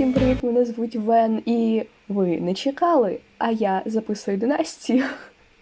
Всім привіт! Мене звуть Вен, і ви не чекали, а я записую династію.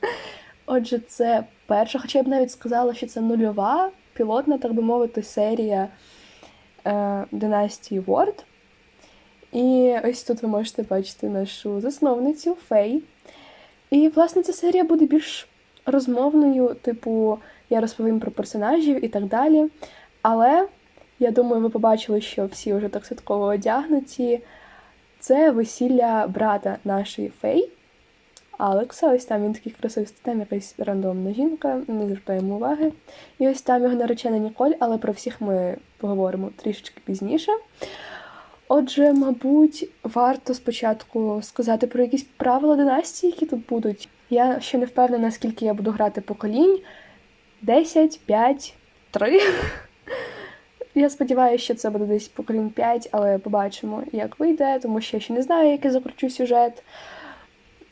Отже, це перша, хоча я б навіть сказала, що це нульова пілотна, так би мовити, серія е, династії Word. І ось тут ви можете бачити нашу засновницю Фей. І, власне, ця серія буде більш розмовною, типу, я розповім про персонажів і так далі. Але я думаю, ви побачили, що всі вже так святково одягнуті. Це весілля брата нашої фей Алекса. Ось там він такий красивий, там якась рандомна жінка, не звертаємо уваги. І ось там його наречена Ніколь, але про всіх ми поговоримо трішечки пізніше. Отже, мабуть, варто спочатку сказати про якісь правила династії, які тут будуть. Я ще не впевнена, скільки я буду грати поколінь. 10, 5, 3. Я сподіваюся, що це буде десь поколінь 5, але побачимо, як вийде, тому що я ще не знаю, як я закручу сюжет.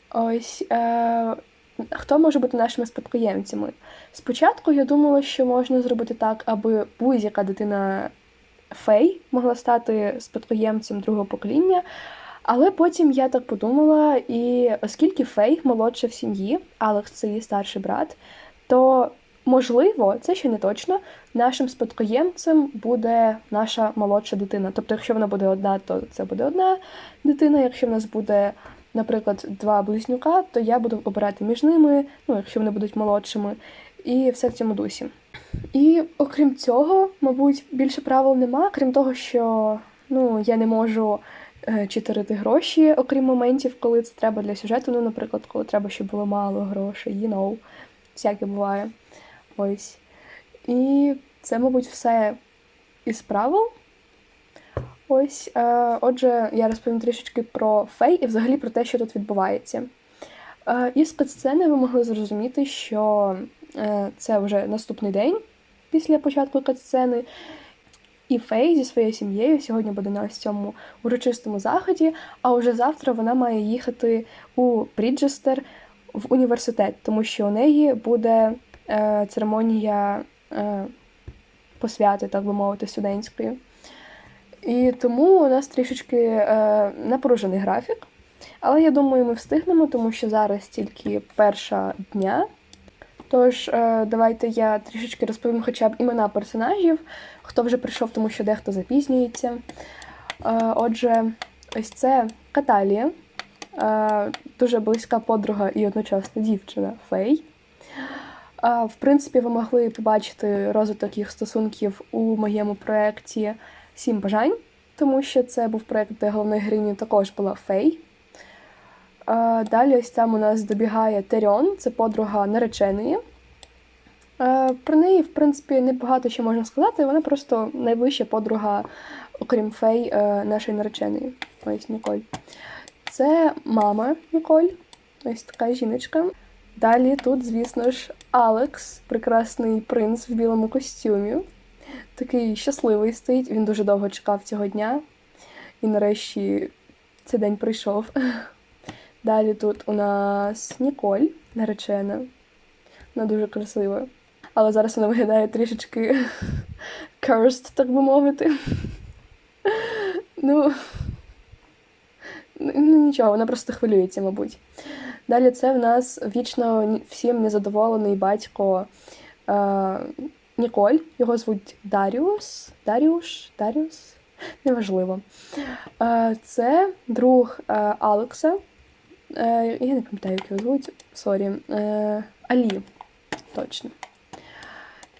Ось е, хто може бути нашими спадкоємцями? Спочатку я думала, що можна зробити так, аби будь-яка дитина фей могла стати спадкоємцем другого покоління. Але потім я так подумала, і оскільки Фей молодша в сім'ї, Алекс це її старший брат, то можливо, це ще не точно. Нашим спадкоємцем буде наша молодша дитина. Тобто, якщо вона буде одна, то це буде одна дитина. Якщо в нас буде, наприклад, два близнюка, то я буду обирати між ними, ну, якщо вони будуть молодшими, і все в цьому дусі. І окрім цього, мабуть, більше правил нема, крім того, що ну, я не можу е, читерити гроші, окрім моментів, коли це треба для сюжету. Ну, наприклад, коли треба, щоб було мало грошей, you know, всяке буває. Ось. І це, мабуть, все із правил. Ось, е, отже, я розповім трішечки про фей і взагалі про те, що тут відбувається. Е, із спецсцени ви могли зрозуміти, що е, це вже наступний день після початку катсцени. І Фей зі своєю сім'єю сьогодні буде на ось цьому урочистому заході, а вже завтра вона має їхати у Бріджестер в університет, тому що у неї буде церемонія е, посвяти, так би мовити, студентської. І тому у нас трішечки е, напружений графік. Але я думаю, ми встигнемо, тому що зараз тільки перша дня. Тож, е, давайте я трішечки розповім хоча б імена персонажів, хто вже прийшов, тому що дехто запізнюється. Е, отже, ось це Каталія, е, дуже близька подруга і одночасно дівчина Фей. В принципі, ви могли побачити розвиток їх стосунків у моєму проєкті Сім бажань, тому що це був проєкт, де головною героїнею також була Фей. Далі ось там у нас добігає Теріон, це подруга нареченої. Про неї, в принципі, небагато що можна сказати. Вона просто найближча подруга, окрім Фей, е, нашої нареченої. Ось Ніколь. Це мама Ніколь, ось така жіночка. Далі тут, звісно ж, Алекс, прекрасний принц в білому костюмі. Такий щасливий стоїть. Він дуже довго чекав цього дня. І нарешті цей день прийшов. Далі тут у нас Ніколь, наречена. Вона дуже красива. Але зараз вона виглядає трішечки cursed, так би мовити. Ну, ну нічого, вона просто хвилюється, мабуть. Далі це в нас вічно всім незадоволений батько е, Ніколь. Його звуть Даріус. Даріуш? Даріус? Неважливо. Е, це друг е, Алекса. Е, я не пам'ятаю, як його звуть. Сорі. Е, Алі. Точно.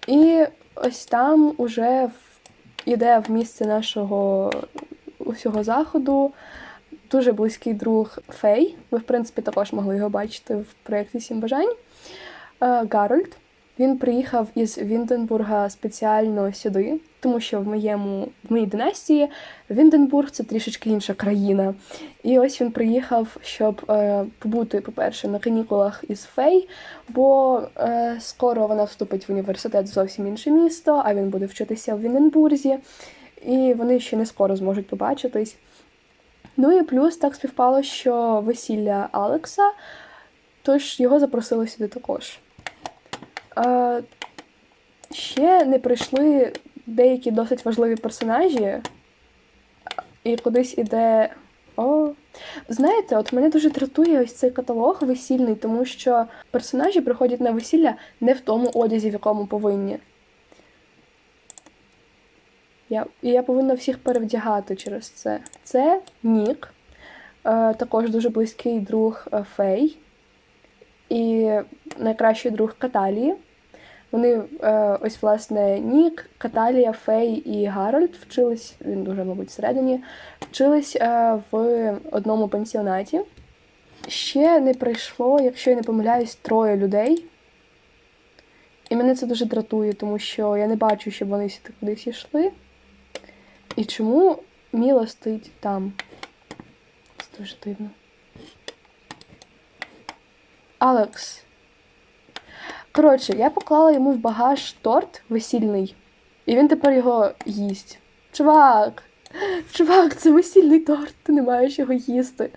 І ось там уже йде в місце нашого усього заходу дуже близький друг Фей. Ви, в принципі, також могли його бачити в проєкті Сім бажань. Е, Гарольд. Він приїхав із Вінденбурга спеціально сюди, тому що в моєму в моїй династії Вінденбург це трішечки інша країна. І ось він приїхав, щоб е, побути, по-перше, на канікулах із Фей, бо е, скоро вона вступить в університет в зовсім інше місто, а він буде вчитися в Вінденбурзі, і вони ще не скоро зможуть побачитись. Ну і плюс так співпало, що весілля Алекса, тож його запросили сюди також. Е, Ще не прийшли деякі досить важливі персонажі, і кудись іде. О, знаєте, от мене дуже дратує ось цей каталог весільний, тому що персонажі приходять на весілля не в тому одязі, в якому повинні. Я, і я повинна всіх перевдягати через це. Це Нік, е, також дуже близький друг е, Фей і найкращий друг Каталії. Вони, е, ось, власне, Нік, Каталія, Фей і Гарольд вчились, він дуже, мабуть, всередині, вчились в одному пансіонаті. Ще не прийшло, якщо я не помиляюсь, троє людей. І мене це дуже дратує, тому що я не бачу, щоб вони всі кудись йшли. І чому Міла стоїть там? Це дуже дивно. Алекс. Коротше, я поклала йому в багаж торт весільний, і він тепер його їсть. Чувак! Чувак, це весільний торт, ти не маєш його їсти.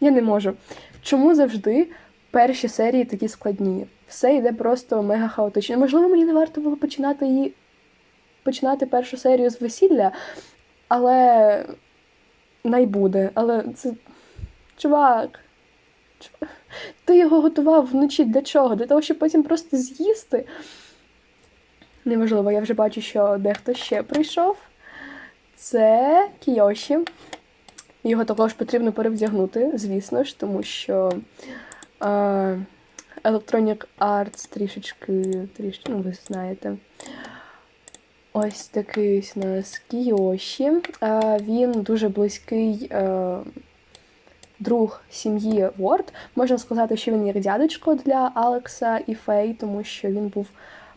Я не можу. Чому завжди перші серії такі складні? Все йде просто мега хаотично. Можливо, мені не варто було починати її починати першу серію з весілля, але най буде. Але це. Чувак. Ти його готував вночі для чого? Для того, щоб потім просто з'їсти. Неважливо, я вже бачу, що дехто ще прийшов. Це Кіоші. Його також потрібно перевдягнути, звісно ж, тому що е, Electronic Arts трішечки, трішки, ну, ви знаєте. Ось такий у нас Кіоші. Він дуже близький е, друг сім'ї Ворд. Можна сказати, що він як дядечко для Алекса і Фей, тому що він був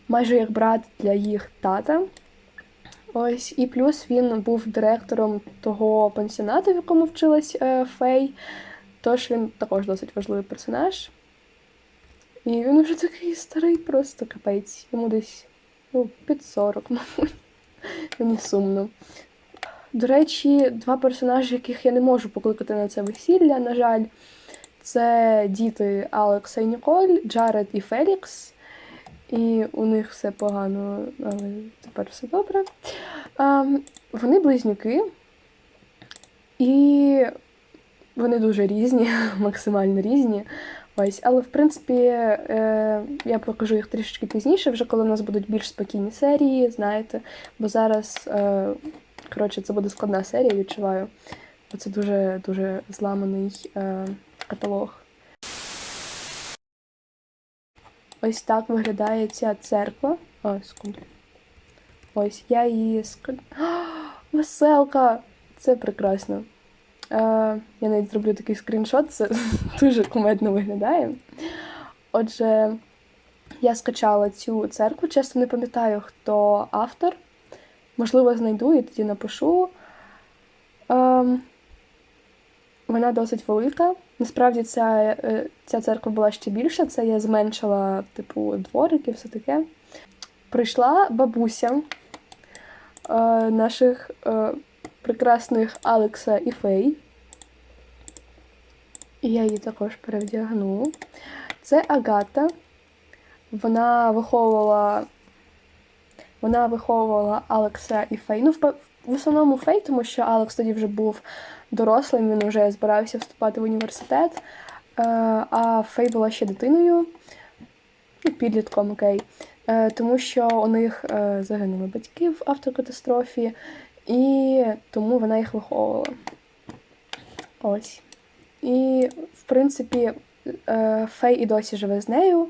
майже як брат для їх тата. Ось, і плюс він був директором того пансіонату, в якому вчилась е, Фей. Тож він також досить важливий персонаж. І він вже такий старий, просто капець. Йому десь ну, під 40, мабуть. Мені сумно. До речі, два персонажі, яких я не можу покликати на це весілля, на жаль, це діти Алекса і Ніколь, Джаред і Фелікс. І у них все погано, але тепер все добре. А, вони близнюки, і вони дуже різні, максимально різні. Ось, але в принципі е, я покажу їх трішечки пізніше, вже коли в нас будуть більш спокійні серії, знаєте. Бо зараз, е, коротше, це буде складна серія, відчуваю. Бо це дуже дуже зламаний е, каталог. Ось так виглядає ця церква. О, секунду. Ось я її ск... Веселка! Це прекрасно. Е, я навіть зроблю такий скріншот, це дуже кумедно виглядає. Отже, я скачала цю церкву, чесно не пам'ятаю, хто автор. Можливо, знайду і тоді напишу. Е, вона досить велика. Насправді ця, е, ця церква була ще більша, це я зменшила, типу, дворики, все таке. Прийшла бабуся е, наших е, прекрасних Алекса і Фей. Я її також перевдягну. Це Агата. Вона виховувала. Вона виховувала Алекса і Фей. Ну, в, в основному Фей, тому що Алекс тоді вже був дорослим, він вже збирався вступати в університет. Е, а Фей була ще дитиною, ну, підлітком, окей. Е, тому що у них е, загинули батьки в автокатастрофі, і тому вона їх виховувала. Ось. І, в принципі, Фей і досі живе з нею.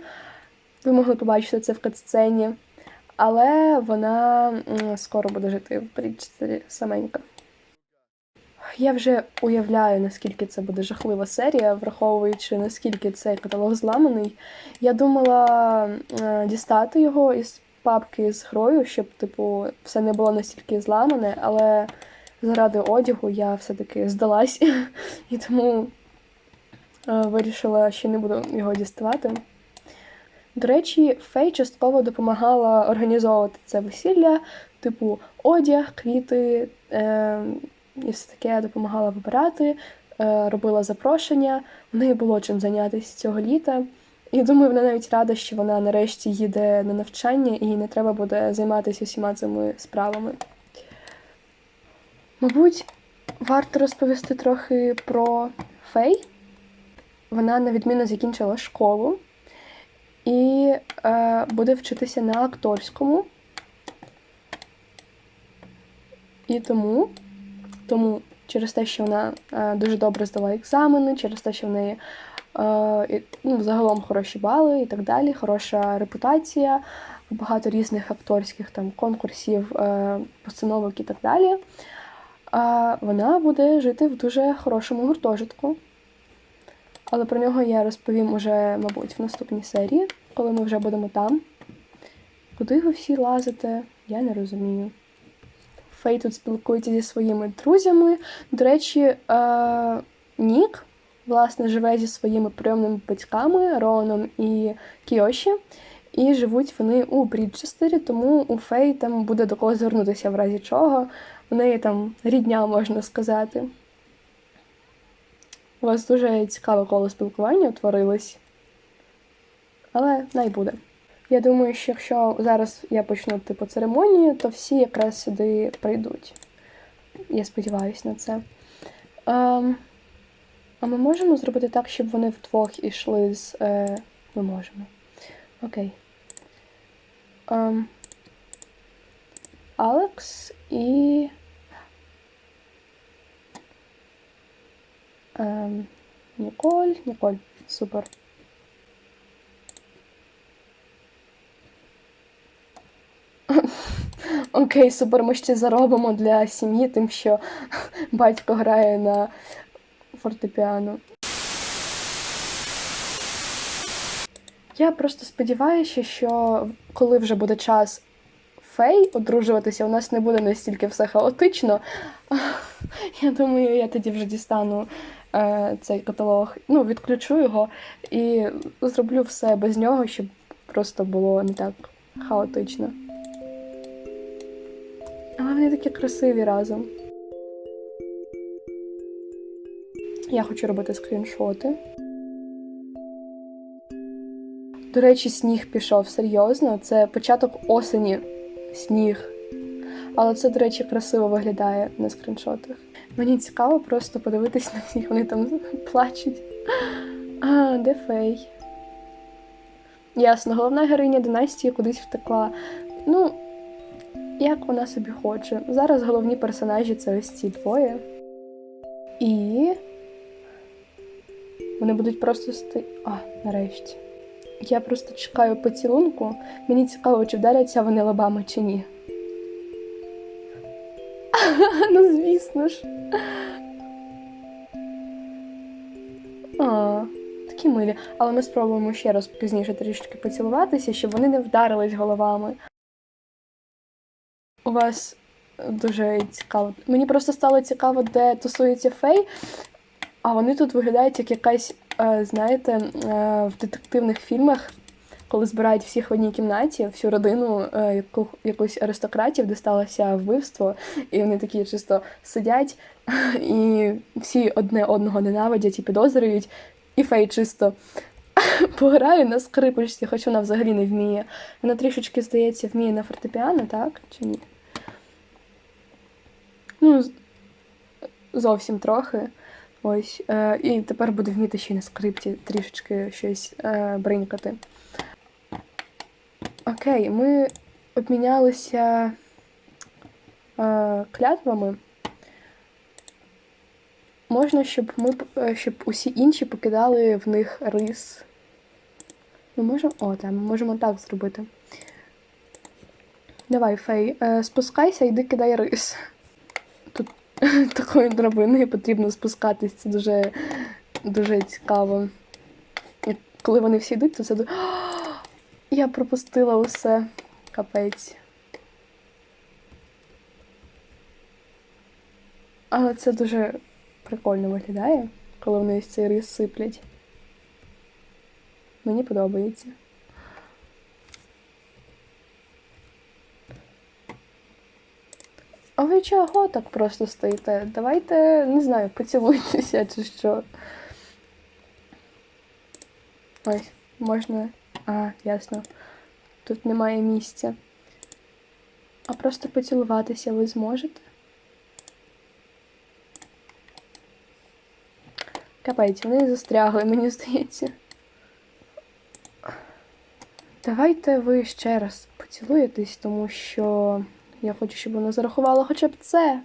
Ви могли побачити це в катсцені. Але вона скоро буде жити в Бріджстері саменька. Я вже уявляю, наскільки це буде жахлива серія, враховуючи наскільки цей каталог зламаний. Я думала е, дістати його із папки з грою, щоб, типу, все не було настільки зламане, але заради одягу я все-таки здалась і тому е, вирішила, що не буду його діставати. До речі, Фей частково допомагала організовувати це весілля, типу одяг, квіти. Е і все таке допомагала вибирати, е, робила запрошення. В неї було чим зайнятися цього літа. І думаю, вона навіть рада, що вона нарешті їде на навчання і не треба буде займатися усіма цими справами. Мабуть, Варто розповісти трохи про Фей. Вона, на відміну, закінчила школу і е, буде вчитися на акторському. І тому, тому через те, що вона е, дуже добре здала екзамени, через те, що в неї ну, загалом хороші бали і так далі, хороша репутація, багато різних акторських там конкурсів, е, постановок і так далі. Вона буде жити в дуже хорошому гуртожитку. Але про нього я розповім уже, мабуть, в наступній серії, коли ми вже будемо там. Куди ви всі лазите, я не розумію. Фей тут спілкується зі своїми друзями. До речі, е- Нік, власне, живе зі своїми прийомними батьками Роном і Кіоші. І живуть вони у Бріджестері, тому у Фей там буде до кого звернутися в разі чого. У неї там рідня, можна сказати. У вас дуже цікаве коло спілкування утворилось. Але най буде. Я думаю, що якщо зараз я почну типу церемонію, то всі якраз сюди прийдуть. Я сподіваюся на це. Ем, а ми можемо зробити так, щоб вони вдвох ішли з. Е, Ми можемо. Окей. Ем, Алекс і. Ем, Ніколь. Ніколь. Супер. Окей, супер, ми ще заробимо для сім'ї, тим, що батько грає на фортепіано. Я просто сподіваюся, що коли вже буде час фей одружуватися, у нас не буде настільки все хаотично. Я думаю, я тоді вже дістану е, цей каталог, ну, відключу його і зроблю все без нього, щоб просто було не так хаотично. Але вони такі красиві разом. Я хочу робити скріншоти. До речі, сніг пішов серйозно. Це початок осені сніг. Але це, до речі, красиво виглядає на скріншотах. Мені цікаво просто подивитись на всіх, вони там плачуть. А, де фей? Ясно, головна героїня династії кудись втекла. Ну, як вона собі хоче. Зараз головні персонажі це ось ці двоє. І. Вони будуть просто сти. А, нарешті. Я просто чекаю поцілунку. Мені цікаво, чи вдаряться вони лобами, чи ні. ну, звісно ж. Такі милі. Але ми спробуємо ще раз пізніше трішки поцілуватися, щоб вони не вдарились головами. У вас дуже цікаво. Мені просто стало цікаво, де тусується фей, а вони тут виглядають як якась, е, знаєте, е, в детективних фільмах, коли збирають всіх в одній кімнаті, всю родину е, яку, якусь аристократів, де сталося вбивство, і вони такі чисто сидять, і всі одне одного ненавидять і підозрюють, і фей чисто. Пограю на скрипочці, хоч вона взагалі не вміє. Вона трішечки, здається, вміє на фортепіано, так? Чи ні? Ну, зовсім трохи. Ось. Е, І тепер буде вміти ще й на скрипті трішечки щось е, бринькати. Окей, ми обмінялися е, клятвами. Можна, щоб ми щоб усі інші покидали в них рис. Ми можемо. О, там, ми можемо так зробити. Давай, Фей, е, спускайся, йди кидай рис. Такою драбиною потрібно спускатись. Це дуже дуже цікаво. І коли вони всі йдуть, то це дуже. Я пропустила усе. Капець. Але це дуже прикольно виглядає, коли вони ось цей рис сиплять. Мені подобається. Ви чого так просто стоїте? Давайте, не знаю, поцілуйтеся чи що. Ось, можна. А, ясно. Тут немає місця. А просто поцілуватися ви зможете? Капець, вони застрягли, мені здається. Давайте ви ще раз поцілуєтесь, тому що я хочу, щоб вона зарахувала хоча б це.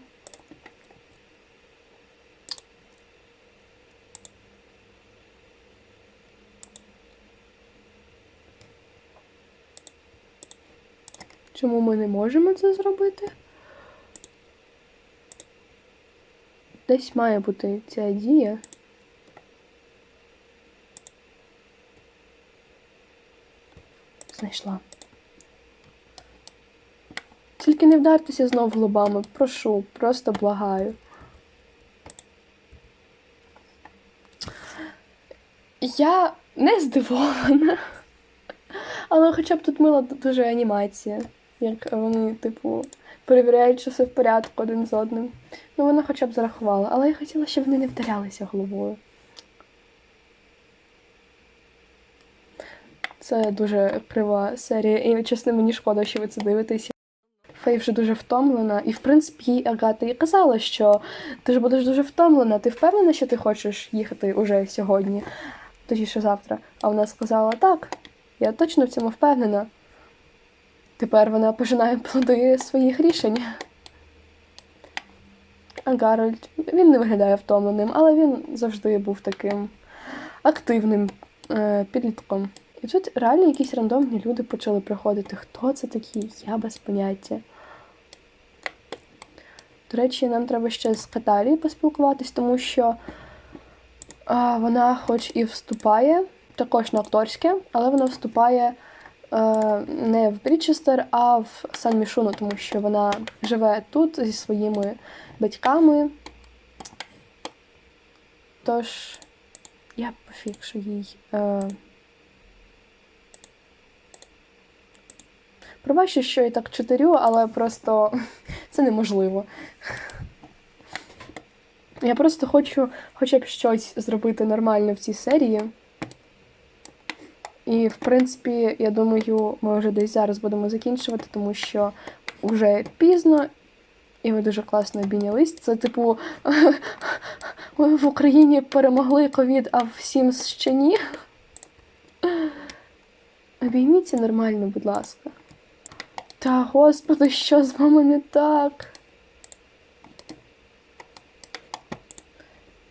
Чому ми не можемо це зробити? Десь має бути ця дія. Знайшла. Тільки не вдартеся знов глобами. Прошу, просто благаю. Я не здивована. Але хоча б тут мила дуже анімація. Як вони, типу, перевіряють, чи все в порядку один з одним. Ну, вона хоча б зарахувала, але я хотіла, щоб вони не вдарялися головою. Це дуже крива серія, і чесно, мені шкода, що ви це дивитеся. Фей вже дуже втомлена, і в принципі їй Агата і казала, що ти ж будеш дуже втомлена. Ти впевнена, що ти хочеш їхати уже сьогодні, точніше завтра. А вона сказала так, я точно в цьому впевнена. Тепер вона пожинає плоди своїх рішень. А Гарольд, він не виглядає втомленим, але він завжди був таким активним е, підлітком. І тут реально якісь рандомні люди почали приходити. Хто це такі? Я без поняття. До речі, нам треба ще з Каталією поспілкуватись, тому що а, вона хоч і вступає, також на акторське, але вона вступає е, не в Брічестер, а в Сан Мішуну, тому що вона живе тут зі своїми батьками. Тож, я пофіг, що їй. Е, Пробачте, що я так чотирю, але просто це неможливо. Я просто хочу хоча б щось зробити нормально в цій серії. І, в принципі, я думаю, ми вже десь зараз будемо закінчувати, тому що вже пізно, і ви дуже класно обійнялись. Це, типу, ми в Україні перемогли ковід, а всім ще ні. Обійміться нормально, будь ласка. Та, господи, що з вами не так?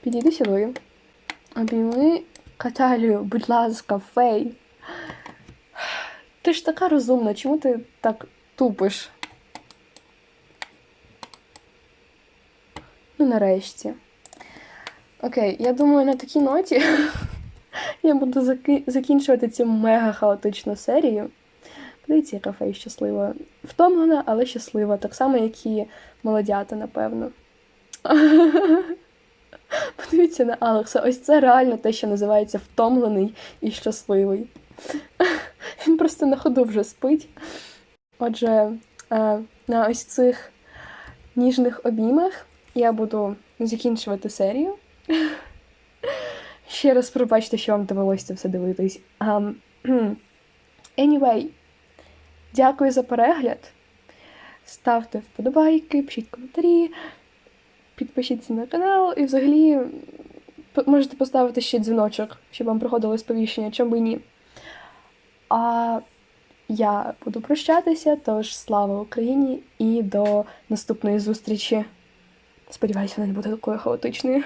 Підійди сюди. Обійми Каталію, будь ласка, фей. Ти ж така розумна, чому ти так тупиш? Ну, нарешті. Окей, я думаю, на такій ноті я буду закінчувати цю мега хаотичну серію. Подивіться, яка фей щаслива. Втомлена, але щаслива. Так само, як і молодята, напевно. Подивіться на Алекса. Ось це реально те, що називається втомлений і щасливий. Він просто на ходу вже спить. Отже, е, на ось цих ніжних обіймах я буду закінчувати серію. Ще раз пробачте, що вам довелося це все дивитись. Um, anyway, дякую за перегляд. Ставте вподобайки, пишіть коментарі, підпишіться на канал і взагалі можете поставити ще дзвіночок, щоб вам приходило сповіщення, чому би ні. А я буду прощатися, тож слава Україні і до наступної зустрічі. Сподіваюся, вона не буде такою хаотичною.